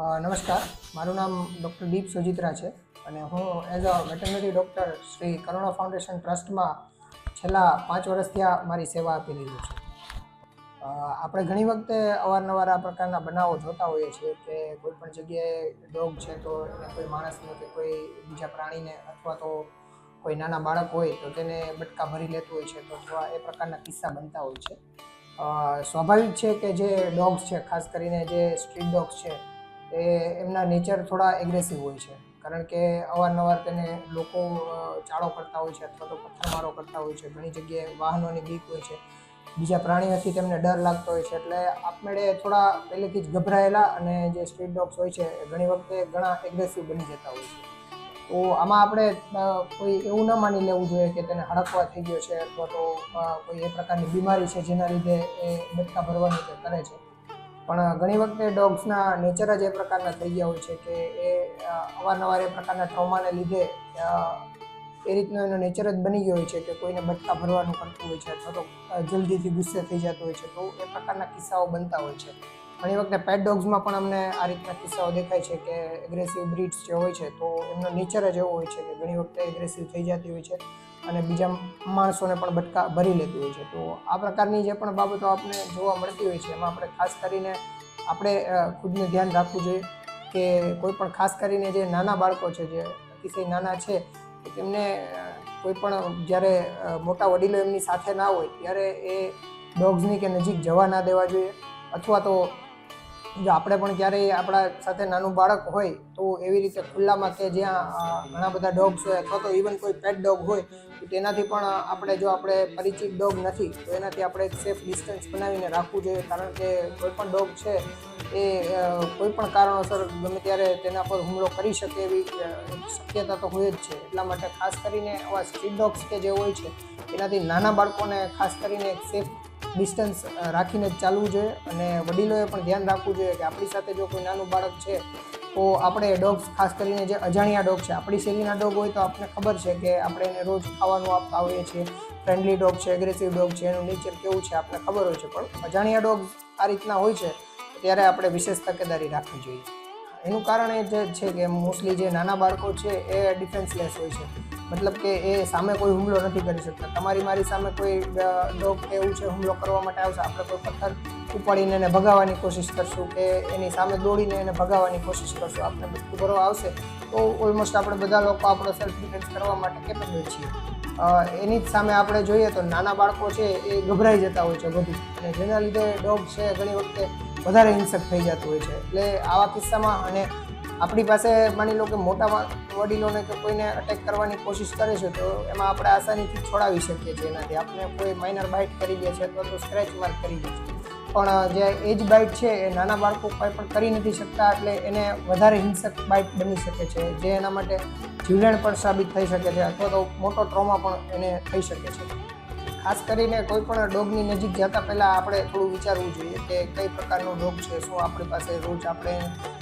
નમસ્કાર. મારું નામ ડૉક્ટર દીપ સુજિત્રા છે અને હું as a veterinary doctor Shri Karuna foundation ટ્રસ્ટમાં છેલ્લા પાંચ વર્ષથી આ મારી સેવા આપી રહ્યો છું. આપણે ઘણી વખતે અવારનવાર આ પ્રકારના બનાવો જોતા હોઈએ છીએ કે કોઈ પણ જગ્યાએ ડોગ છે તો એને કોઈ માણસને કે કોઈ બીજા પ્રાણીને અથવા તો કોઈ નાના બાળક હોય તો તેને બટકા ભરી લેતું હોય છે તો અથવા એ પ્રકારના કિસ્સા બનતા હોય છે. સ્વાભાવિક છે કે જે ડોગ્સ છે, ખાસ કરીને જે સ્ટ્રીટ ડોગ્સ છે એ એમના નેચર થોડા એગ્રેસિવ હોય છે. કારણ કે અવારનવાર તેને લોકો ચાળો કરતા હોય છે અથવા તો પથ્થરમારો કરતા હોય છે. ઘણી જગ્યાએ વાહનોની બીક હોય છે. બીજા પ્રાણીઓથી તેમને ડર લાગતો હોય છે. એટલે આપમેળે થોડા પહેલેથી જ ગભરાયેલા અને જે સ્ટ્રીટ ડોગ્સ હોય છે એ ઘણી વખતે ઘણા એગ્રેસિવ બની જતા હોય છે. તો આમાં આપણે કોઈ એવું ન માની લેવું જોઈએ કે તેને હડકવા થઈ ગયો છે અથવા તો કોઈ એ પ્રકારની બીમારી છે જેના લીધે એ બટકા ભરવાનું તે કરે છે. પણ ઘણી વખતે ડોગ્સના નેચર જ એ પ્રકારના થઈ ગયા હોય છે કે એ અવારનવાર એ પ્રકારના ટ્રોમાને લીધે એ રીતનો એનો નેચર જ બની ગયો હોય છે કે કોઈને બટકા ભરવાનું કરતું હોય છે અથવા તો જલ્દીથી ગુસ્સે થઈ જતો હોય છે. તો એ પ્રકારના કિસ્સાઓ બનતા હોય છે. ઘણી વખતે પેટ ડોગ્સમાં પણ અમને આ રીતના કિસ્સાઓ દેખાય છે કે એગ્રેસિવ બ્રીડ્સ જે હોય છે તો એમનો નેચર જ એવો હોય છે કે ઘણી વખતે એગ્રેસિવ થઈ જતી હોય છે. અને બીજા માણસોને પણ બટકા ભરી લેતી હોય છે. તો આ પ્રકારની જે પણ બાબતો આપણે જોવા મળતી હોય છે, એમાં આપણે ખાસ કરીને આપણે ખુદને ધ્યાન રાખવું જોઈએ કે કોઈ પણ ખાસ કરીને જે નાના બાળકો છે, જે અતિશય નાના છે તેમને કોઈ પણ જ્યારે મોટા વડીલો એમની સાથે ના હોય, ત્યારે એ ડોગ્સની કે નજીક જવા ના દેવા જોઈએ. અથવા તો જો આપણે પણ ક્યારેય આપણા સાથે નાનું બાળક હોય, તો એવી રીતે ખુલ્લામાં કે જ્યાં ઘણા બધા ડોગ્સ હોય, અથવા તો ઇવન કોઈ પેટ ડોગ હોય તેનાથી પણ આપણે જો આપણે પરિચિત ડોગ નથી, તો એનાથી આપણે એક સેફ ડિસ્ટન્સ બનાવીને રાખવું જોઈએ. કારણ કે કોઈપણ ડોગ છે એ કોઈપણ કારણોસર ગમે ત્યારે તેના પર હુમલો કરી શકે એવી શક્યતા તો હોય જ છે. એટલા માટે ખાસ કરીને આવા સ્ટ્રીટ ડોગ્સ કે જે હોય છે, એનાથી નાના બાળકોને ખાસ કરીને એક સેફ ડિસ્ટન્સ રાખીને જ ચાલવું જોઈએ. અને વડીલોએ પણ ધ્યાન રાખવું જોઈએ કે આપણી સાથે જો કોઈ નાનું બાળક છે તો આપણે ડોગ્સ, ખાસ કરીને જે અજાણ્યા ડોગ છે, આપણી શેરીના ડોગ હોય તો આપણને ખબર છે કે આપણે એને રોજ ખાવાનું આપતા હોઈએ છીએ. ફ્રેન્ડલી ડોગ છે એગ્રેસિવ ડોગ છે, એનું નેચર કેવું છે આપણને ખબર હોય છે. પણ અજાણ્યા ડોગ આ રીતના હોય છે, ત્યારે આપણે વિશેષ તકેદારી રાખવી જોઈએ. એનું કારણ એ જ છે કે મોસ્ટલી જે નાના બાળકો છે એ ડિફેન્સલેસ હોય છે. મતલબ કે એ સામે કોઈ હુમલો નથી કરી શકતા. તમારી મારી સામે કોઈ ડોગ કે એવું છે હુમલો કરવા માટે આવશે, આપણે કોઈ પથ્થર ઉપાડીને એને ભગાવવાની કોશિશ કરશું કે એની સામે દોડીને એને ભગાવવાની કોશિશ કરશું. આપણે બધું કરવા આવશે તો ઓલમોસ્ટ આપણે બધા લોકો આપણો સેલ્ફ ડિફેન્સ કરવા માટે કેપેબલ છીએ. એની જ સામે આપણે જોઈએ તો નાના બાળકો છે એ ગભરાઈ જતા હોય છે બધું. અને જેના લીધે ડોગ છે ઘણી વખતે વધારે હિંસક થઈ જતું હોય છે. એટલે આવા કિસ્સામાં અને આપણી પાસે માની લો કે મોટા વડીલોને કે કોઈને અટેક કરવાની કોશિશ કરે છે, તો એમાં આપણે આસાનીથી છોડાવી શકીએ છીએ એનાથી. આપણે કોઈ માઇનર બાઇટ કરી દે છે, અથવા તો સ્ક્રેચ માર્ક કરી દે છે. પણ જે એજ બાઇટ છે, એ નાના બાળકો કોઈ પણ કરી નથી શકતા, એટલે એને વધારે હિંસક બાઇટ બની શકે છે, જે એના માટે જીવલેણ પણ સાબિત થઈ શકે છે, અથવા તો મોટો ટ્રોમા પણ એને થઈ શકે છે. ખાસ કરીને કોઈ પણ ડોગની નજીક જતા પહેલાં આપણે થોડું વિચારવું જોઈએ કે કઈ પ્રકારનો ડોગ છે, શું આપણી પાસે રોજ આપણે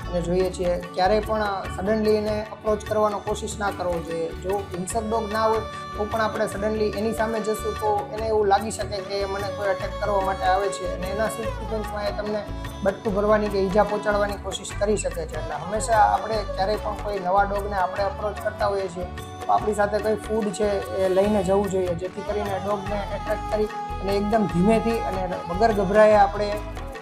એને જોઈએ છીએ, ક્યારેય પણ સડનલી એને અપ્રોચ કરવાનો કોશિશ ના કરવો જોઈએ. જો હિંસક ડોગ ના હોય, તો પણ આપણે સડનલી એની સામે જશું તો એને એવું લાગી શકે કે મને કોઈ અટેક કરવા માટે આવે છે અને એના સિક્વન્સમાં એ તમને બટકું ભરવાની કે ઈજા પહોંચાડવાની કોશિશ કરી શકે છે. એટલે હંમેશા આપણે ક્યારેય પણ કોઈ નવા ડોગને આપણે અપ્રોચ કરતા હોઈએ છીએ, તો આપણી સાથે કોઈ ફૂડ છે એ લઈને જવું જોઈએ, જેથી કરીને ડોગને એટ્રેક્ટ કરી અને એકદમ ધીમેથી અને વગર ગભરાએ આપણે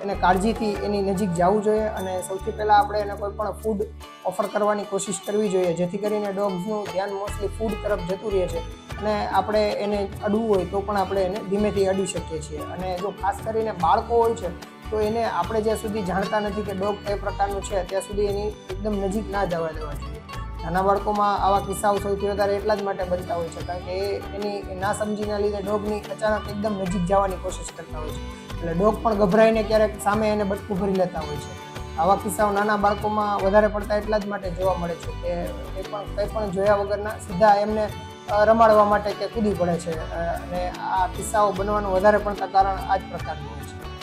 એને કાળજીથી એની નજીક જવું જોઈએ અને સૌથી પહેલાં આપણે એને કોઈ પણ ફૂડ ઓફર કરવાની કોશિશ કરવી જોઈએ. જેથી કરીને ડોગ્સનું ધ્યાન મોસ્ટલી ફૂડ તરફ જતું રહે છે અને આપણે એને અડવું હોય તો પણ આપણે એને ધીમેથી અડી શકીએ છીએ. અને જો ખાસ કરીને બાળકો હોય છે, તો એને આપણે જ્યાં સુધી જાણતા નથી કે ડોગ કઈ પ્રકારનું છે, ત્યાં સુધી એની એકદમ નજીક ના જવા દેવા જોઈએ. નાના બાળકોમાં આવા કિસ્સાઓ સૌથી વધારે એટલા જ માટે બનતા હોય છે કારણ કે એ એની ના સમજીના લીધે ડોગની અચાનક એકદમ નજીક જવાની કોશિશ કરતા હોય છે. એટલે ડોગ પણ ગભરાઈને ક્યારેક સામે એને બટકું ભરી લેતા હોય છે. આવા કિસ્સાઓ નાના બાળકોમાં વધારે પડતા એટલા જ માટે જોવા મળે છે કે એ પણ કંઈ પણ જોયા વગરના સીધા એમને રમાડવા માટે કે કૂદી પડે છે. અને આ કિસ્સાઓ બનવાનું વધારે પડતા કારણ આ જ પ્રકારનું હોય છે.